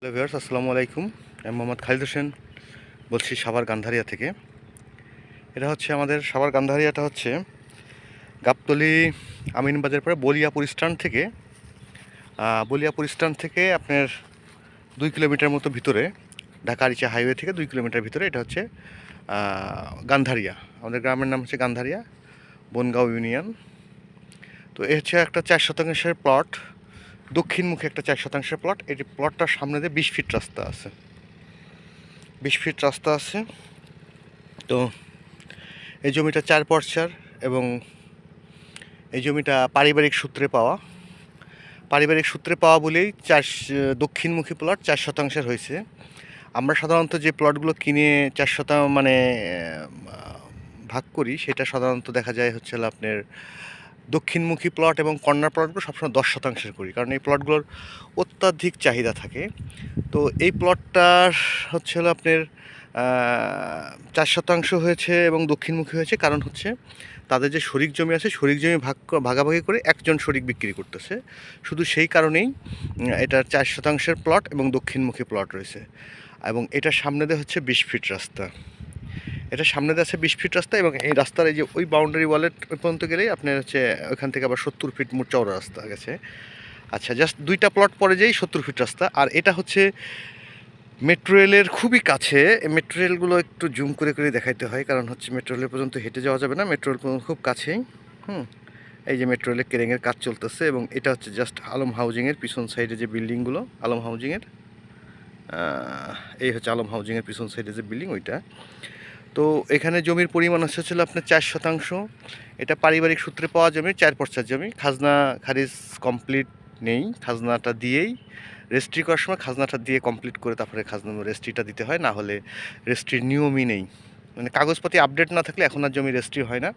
Hello viewers, আসসালামু আলাইকুম। আমি মোহাম্মদ খালিদ হোসেন বলছি সাভার গান্ধারিয়া থেকে। এটা হচ্ছে আমাদের সাভার গান্ধারিয়াটা হচ্ছে গাবতলি আমিনবাজার পরে বলিয়াপুর স্ট্যান্ড থেকে। বলিয়াপুর স্ট্যান্ড থেকে আপনার দুই কিলোমিটার মতো ভিতরে, ঢাকা আরিচা হাইওয়ে থেকে দুই কিলোমিটার ভিতরে এটা হচ্ছে গান্ধারিয়া। আমাদের গ্রামের নাম হচ্ছে গান্ধারিয়া, বনগাঁও ইউনিয়ন। তো এ হচ্ছে একটা চার শতাংশের প্লট। দক্ষিণমুখী একটা চার শতাংশের প্লট এটি প্লটটার সামনে দিয়ে বিশ ফিট রাস্তা আছে। বিশ ফিট রাস্তা আছে। তো এই জমিটা চার পর্চার এবং এই জমিটা পারিবারিক সূত্রে পাওয়া। পারিবারিক সূত্রে পাওয়া বলেই চার দক্ষিণমুখী প্লট চার শতাংশের হয়েছে। আমরা সাধারণত যে প্লটগুলো কিনে চার শতাংশ মানে ভাগ করি, সেটা সাধারণত দেখা যায় হচ্ছে আপনার দক্ষিণমুখী প্লট এবং কর্নার প্লটগুলো সবসময় দশ শতাংশের করি। কারণ এই প্লটগুলোর অত্যাধিক চাহিদা থাকে। তো এই প্লটটার হচ্ছে হলো আপনার চার শতাংশ হয়েছে এবং দক্ষিণমুখী হয়েছে। কারণ হচ্ছে তাদের যে শরিক জমি আছে, শরিক জমি ভাগ ভাগাভাগি করে একজন শরিক বিক্রি করতেছে। শুধু সেই কারণেই এটার চার শতাংশের প্লট এবং দক্ষিণমুখী প্লট রয়েছে। এবং এটার সামনে দিয়ে হচ্ছে বিশ ফিট রাস্তা। এটা সামনে আছে বিশ ফিট রাস্তা এবং এই রাস্তার এই যে ওই বাউন্ডারি ওয়ালের পর্যন্ত গেলেই আপনার হচ্ছে ওইখান থেকে আবার সত্তর ফিট মোট চওড়া রাস্তা গেছে। আচ্ছা জাস্ট দুইটা প্লট পরে যেই সত্তর ফিট রাস্তা। আর এটা হচ্ছে মেট্রো রেলের খুবই কাছে। মেট্রো রেলগুলো একটু জুম করে করে দেখাইতে হয়, কারণ হচ্ছে মেট্রো রেলের পর্যন্ত হেঁটে যাওয়া যাবে না। মেট্রো রেল খুব কাছেই। হুম, এই যে মেট্রো রেলের কেরেঙের কাজ চলতেছে এবং এটা হচ্ছে জাস্ট আলম হাউজিংয়ের পিছন সাইডে যে বিল্ডিংগুলো আলম হাউজিংয়ের এই হচ্ছে আলম হাউজিংয়ের পিছন সাইডে যে বিল্ডিং ওইটা। তো এখানে জমির পরিমাণ হচ্ছে ছিল আপনার চার শতাংশ। এটা পারিবারিক সূত্রে পাওয়া জমি, চার পর্চার জমি। খাজনা খারিজ কমপ্লিট নেই, খাজনাটা দিয়েই রেজিস্ট্রি করার সময় খাজনাটা দিয়ে কমপ্লিট করে তারপরে খাজনা, রেজিস্ট্রিটা দিতে হয়, না হলে রেজিস্ট্রির নিয়মই নেই। মানে কাগজপাতি আপডেট না থাকলে এখন আর জমি রেজিস্ট্রি হয় না।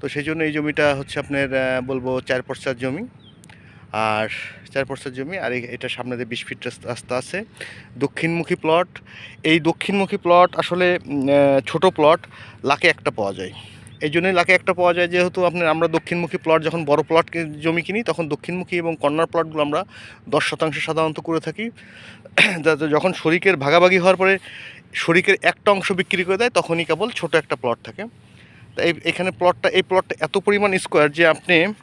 তো সেই জন্য এই জমিটা হচ্ছে আপনার বলব চার পর্চার জমি। আর চার পর্চার জমি, আর এটার সামনে দিয়ে বিশ ফিট রাস্তা- আছে, দক্ষিণমুখী প্লট এই দক্ষিণমুখী প্লট আসলে ছোট প্লট লাখে একটা পাওয়া যায়। এই জন্যই লাখে একটা পাওয়া যায়, যেহেতু আপনার আমরা দক্ষিণমুখী প্লট যখন বড় প্লট জমি কিনি, তখন দক্ষিণমুখী এবং কর্নার প্লটগুলো আমরা দশ শতাংশ সাধারণত করে থাকি। যাতে যখন শরিকের ভাগাভাগি হওয়ার পরে শরিকের একটা অংশ বিক্রি করে দেয়, তখনই কেবল ছোট একটা প্লট থাকে। তাই এখানে প্লটটা এই প্লটটা এত পরিমাণ স্কোয়ার যে আপনি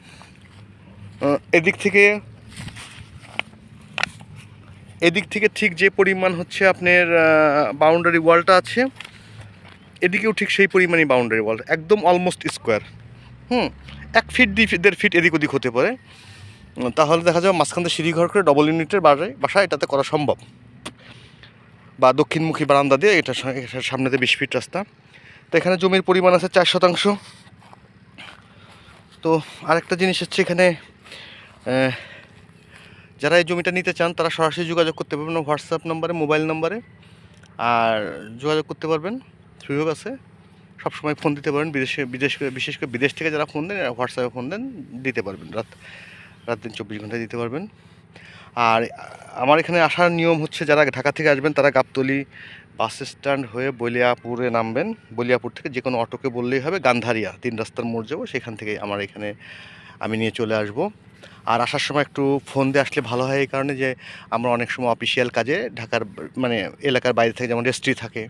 এদিক থেকে এদিক থেকে ঠিক যে পরিমাণ হচ্ছে আপনার বাউন্ডারি ওয়ালটা আছে, এদিকেও ঠিক সেই পরিমাণই বাউন্ডারি ওয়াল একদম অলমোস্ট স্কোয়ার হুম, এক ফিট দুই দেড় ফিট এদিক ওদিক হতে পারে। তাহলে দেখা যাবে মাঝখান থেকে সিঁড়ি ঘর করে ডবল ইউনিটের বাড়ায় বাসা এটাতে করা সম্ভব। বা দক্ষিণমুখী বারান্দা দিয়ে এটা সামনেতে বিশ ফিট রাস্তা। তো এখানে জমির পরিমাণ আছে চার শতাংশ। তো আরেকটা জিনিস হচ্ছে এখানে যারা এই জমিটা নিতে চান, তারা সরাসরি যোগাযোগ করতে পারবেন হোয়াটসঅ্যাপ নম্বরে, মোবাইল নম্বরে। আর যোগাযোগ করতে পারবেন, সুযোগ আছে। সবসময় ফোন দিতে পারেন বিদেশে, বিদেশ বিশেষ করে বিদেশ থেকে যারা ফোন দেন হোয়াটসঅ্যাপে ফোন দেন, দিতে পারবেন রাত রাত দিন চব্বিশ ঘন্টায় দিতে পারবেন। আর আমার এখানে আসার নিয়ম হচ্ছে, যারা ঢাকা থেকে আসবেন, তারা গাবতলি বাস স্ট্যান্ড হয়ে বলিয়াপুরে নামবেন। বলিয়াপুর থেকে যে কোনো অটোকে বললেই হবে, গান্ধারিয়া, তিন রাস্তার মোড় যাব, সেখান থেকে আমার এখানে আমি নিয়ে চলে আসব। আর আসার সময় একটু ফোন দিয়ে আসলে ভালো হয় এই কারণে যে আমরা অনেক সময় অফিসিয়াল কাজে ঢাকার মানে এলাকার বাইরে থেকে যেমন রেজিস্ট্রি থাকে।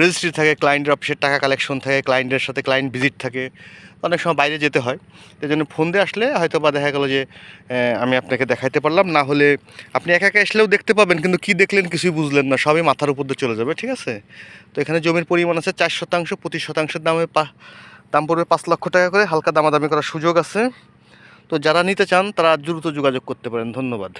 রেজিস্ট্রি থাকে ক্লায়েন্টের অফিসের টাকা কালেকশন থাকে ক্লায়েন্টের সাথে ক্লায়েন্ট ভিজিট থাকে। অনেক সময় বাইরে যেতে হয়। এই জন্য ফোন দিয়ে আসলে হয়তো বা দেখা গেলো যে আমি আপনাকে দেখাইতে পারলাম। না হলে আপনি একা একা আসলেও দেখতে পাবেন, কিন্তু কি দেখলেন কিছুই বুঝলেন না। সবই মাথার উপর দিয়ে চলে যাবে, ঠিক আছে? তো এখানে জমির পরিমাণ আছে চার শতাংশ, পঁচিশ শতাংশের দামে পা, দাম পড়বে পাঁচ লক্ষ টাকা করে। হালকা দামাদামি করার সুযোগ আছে। তো যারা নিতে চান তারা দ্রুত যোগাযোগ করতে পারেন। ধন্যবাদ।